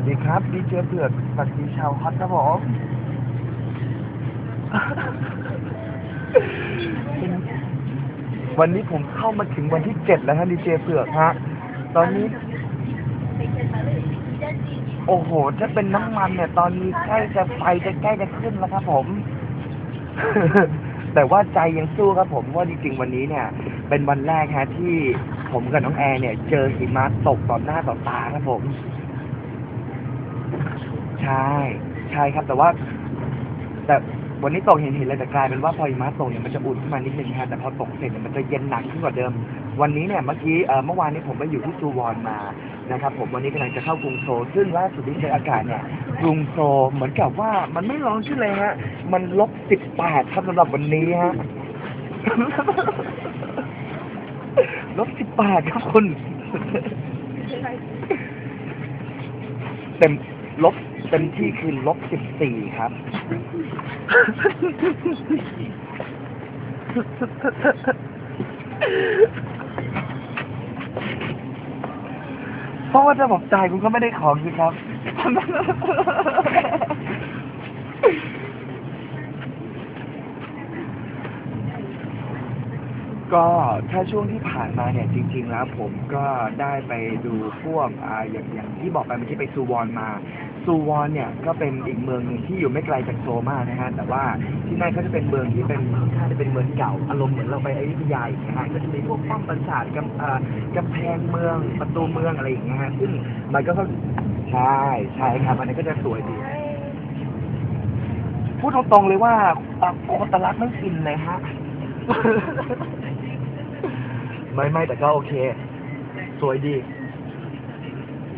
วัสดีครับดีเจเผือกสวัสดีชาวฮอตครับผมวันนี้ผมเข้ามาถึงวันที่เจ็ดแล้วฮะดีเจเผือกฮะ ตอนนี้ โอ้โห ถ้าเป็นน้ำมันเนี่ย ตอนนี้ใกล้จะไฟจะใกล้จะขึ้นแล้วครับผม แต่ว่าใจยังสู้ครับผมว่าจริงๆวันนี้เนี่ย เป็นวันแรกฮะที่ผมกับน้องแอร์เนี่ย เจอหิมะตกต่อหน้าต่อตาครับผม ช่ใช่ครับแต่ว่า แต่วันนี้ตกเห็นเห็นเลยแต่กลายเป็นว่าพอหิมะตกเนี่ยมันจะอุ่นขึ้นมานิดนึงฮะแต่พอตกเสร็จเนี่ยมันจะเย็นหนักขึ้นกว่าเดิม วันนี้เนี่ยเมื่อกี้เอ่อเมื่อวานนี้ผมไปอยู่ที่ซูวอนมานะครับผมวันนี้กำลังจะเข้ากรุงโซลซึ่งล่าสุดที่เจออากาศเนี่ยกรุงโซลเหมือนกับว่ามันไม่ร้อนขึ้นเลยฮะมันลบสิบแปดครับสำหรับวันนี้ฮะลบสิบแปดครับคุณเต็ม ลบเต็มที่คือลบสิบสี่ครับ เพราะว่าถ้าผมจ่ายคุณก็ไม่ได้ของสิครับ ก็ถ้าช่วงที่ผ่านมาเนี่ยจริง ๆ แล้วผมก็ได้ไปดูพวกอ่าอย่างอย่างที่บอกไปเมื่อกี้ไปซูวอนมา ซูวอนเนี่ยก็เป็นอีกเมืองหนึ่งที่อยู่ไม่ไกลจากโซมานะฮะแต่ว่าที่นั่นก็จะเป็นเมืองที่เป็นน่าจะเป็นเมืองเก่าอารมณ์เหมือนเราไปอยุธยาอย่างเงี้ยฮะก็จะมีพวกป้อมปราสาทกำอ่ากำแพงเมืองประตูเมืองอะไรอย่างเงี้ยฮะซึ่งมันก็ใช่ใช่ครับอันนี้ก็จะสวยดี พูดตรงๆเลยว่าอะโคตรลักษณ์ไม่ฟินเลยฮะ ไม่ไม่แต่ก็โอเค สวยดี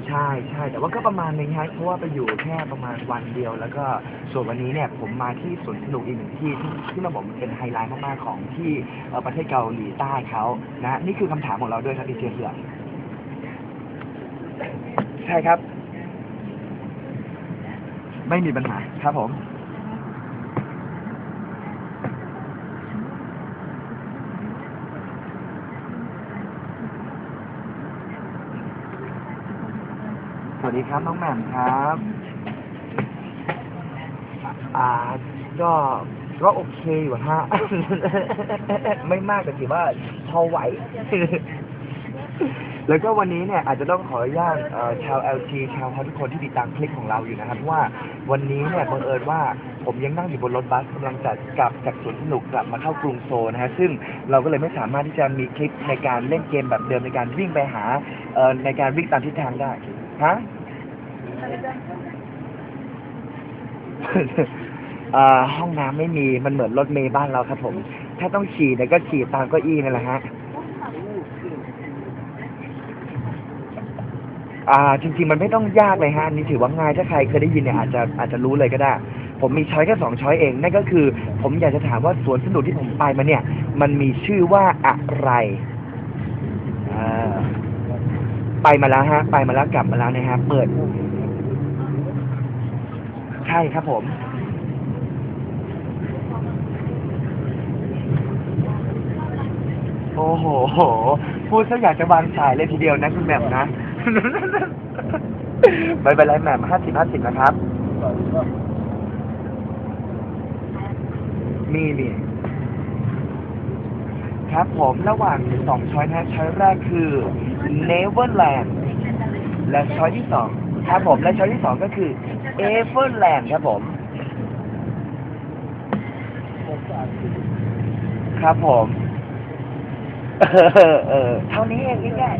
ใช่ใช่แต่ว่าก็ประมาณนึงฮะเพราะว่าไปอยู่แค่ประมาณวันเดียว แล้วก็ส่วนวันนี้เนี่ย ผมมาที่สวนสนุกอีกหนึ่งที่ที่ที่มาบอกมันเป็นไฮไลท์มากๆของที่เอ่อประเทศเกาหลีใต้เขานะนี่คือคำถามของเราด้วยครับดีเจเสือใช่ครับ ไม่มีปัญหาครับผม สวัสดีครับ น้องแหม่มครับ อ่า ก็ก็โอเคอยู่ฮะ ไม่มากแต่ถือว่าพอไหว แล้วก็วันนี้เนี่ยอาจจะต้องขออนุญาตชาว LG ชาวทุกคนที่ติดตามคลิปของเราอยู่นะครับว่าวันนี้เนี่ยบังเอิญว่าผมยังนั่งอยู่บนรถบัสกำลังจะกลับจากสวนสนุกกลับมาเข้ากรุงโซลนะฮะซึ่งเราก็เลยไม่สามารถที่จะมีคลิปในการเล่นเกมแบบเดิมในการวิ่งไปหาในการวิ่งตามทิศทางได้ ฮะห้องน้ำไม่มีมันเหมือนรถเมย์บ้านเราครับผม ถ้าต้องฉี่เนี่ยก็ฉี่ตามเก้าอี้นั่นแหละฮะอ่า จริง ๆ มันไม่ต้องยากเลยฮะอันนี้ถือว่าง่ายถ้าใครเคยได้ยินเนี่ยอาจจะอาจจะรู้เลยก็ได้ ผมมีช้อยแค่สองช้อยเองนั่นก็คือ ผมอยากจะถามว่าสวนสนุกที่ผมไปมาเนี่ย มันมีชื่อว่าอะไร ไปมาแล้วฮะ ไปมาแล้วกลับมาแล้วนะฮะ เปิด ใช่ครับผม โอ้โห พูดซะอยากจะวางสายเลยทีเดียวนะคุณแหม่มนะไม่เป็นไรแหม่มห้าสิบห้าสิบนะครับ มีมี ครับผมระหว่างสองช้อยนะช้อยแรกคือ Neverland และช้อยที่สองครับผมและช้อยที่สองก็คือ Everland ครับผมครับผมเออเออเท่านี้เองง่าย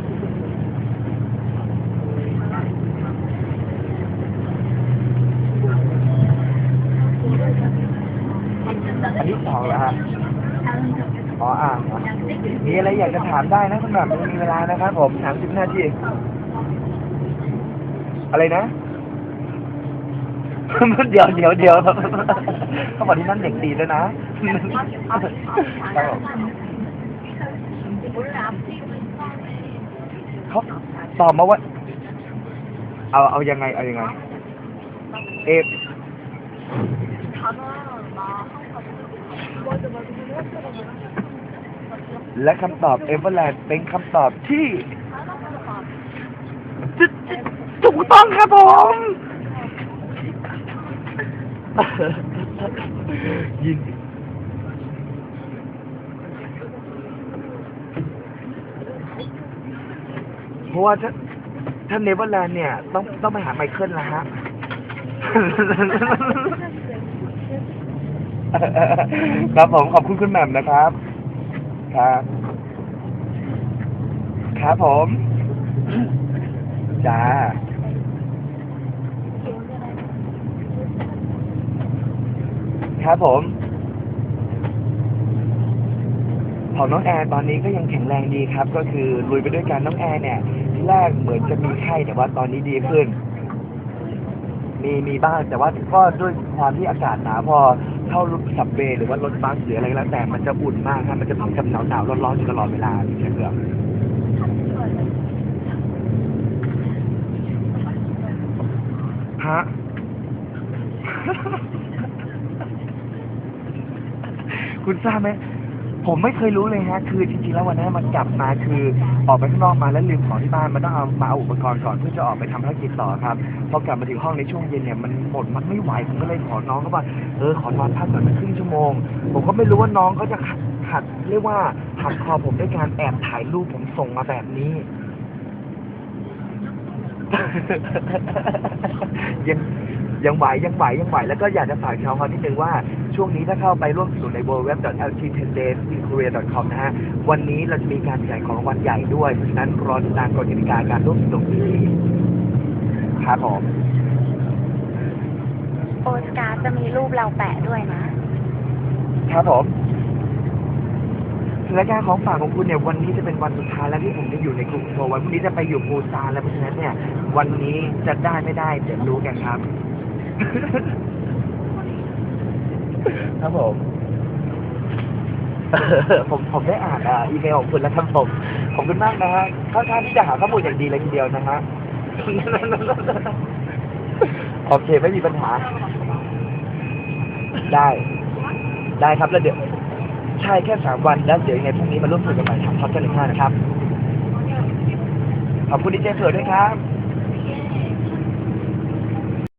อันที่สองเหรอฮะ อ่านเหรอมีอะไรอยากจะถามได้นะคุณแบบมีเวลานะครับผมสามสิบนาทีอะไรนะเดี๋ยวเดี๋ยวเดี๋ยวเขาบอกที่นั่นเด็กดีด้วยนะครับผมเขาตอบมาว่า เอาเอายังไง เอายังไง เอฟ และคำตอบเอเวอร์แลนด์เป็นคำตอบที่ถูกต้องครับผมยินเพราะว่าถ้าถ้าเนเวอร์แลนด์เนี่ย ต้องต้องไปหาไมเคิลแล้วฮะครับผมขอบคุณคุณแหม่มนะครับ ครับ ครับผม จ้า ครับผม ของน้องแอร์ตอนนี้ก็ยังแข็งแรงดีครับ ก็คือลุยไปด้วยกันน้องแอร์เนี่ยที่แรกเหมือนจะมีไข้แต่ว่าตอนนี้ดีขึ้น มีมีบ้างแต่ว่าก็ด้วยความที่อากาศหนาวพอ เข้ารถสับเบย์หรือว่ารถบัสหรืออะไรก็แล้วแต่มันจะอุ่นมากครับมันจะถึงกับหนาวหนาวร้อนร้อนๆอยู่ตลอดเวลาพี่เชือกฮะคุณทราบไหม ผมไม่เคยรู้เลยฮะ คือจริงๆแล้ววันนั้นมันกลับมาคือออกไปข้างนอกมาแล้วลืมของที่บ้านมันต้องเอามาเอาอุปกรณ์ก่อนเพื่อจะออกไปทำภารกิจต่อครับ พอกลับมาถึงห้องในช่วงเย็นเนี่ยมันหมดมันไม่ไหวผมก็เลยขอน้องเขาว่าเออขอนอนพักก่อนสักครึ่งชั่วโมง ผมก็ไม่รู้ว่าน้องเขาจะขัดขัดเรียกว่าหักคอผมด้วยการแอบถ่ายรูปผมส่งมาแบบนี้ ยังยังไหวยังไหวยังไหวแล้วก็อยากจะฝากชาวเขานิดนึงว่า ช่วงนี้ถ้าเข้าไปร่วมสนุนใน w w w l t 1 0 days in korea com นะฮะ วันนี้เราจะมีการแจกของรางวัลใหญ่ด้วย เพราะฉะนั้นรอติดตามกฎกติกาการร่วมสนุกนี้ครับผมโปสการ์ดจะมีรูปเราแปะด้วยนะ ครับผมรายการของฝากของคุณเนี่ยวันนี้จะเป็นวันสุดท้ายแล้วที่ผมจะอยู่ในกรุงโซลวันพรุ่งนี้จะไปอยู่ปูซานแล้วเพราะฉะนั้นเนี่ย วันนี้จะได้ไม่ได้เดี๋ยวรู้กันครับ ครับผม ผมผมได้อ่านอีเมลของคุณแล้วครับผมขอบคุณมากนะฮะค่อนข้างที่จะหาข้อมูลอย่างดีเลยทีเดียวนะฮะ โอเคไม่มีปัญหา ได้ ได้ครับแล้วเดี๋ยว ใช่แค่สามวันแล้วเดี๋ยวยังไงพรุ่งนี้มาร่วมสนุกกันใหม่ทางพอดกันหนึ่งห้านะครับ ขอบคุณดีเจเผือด้วยครับ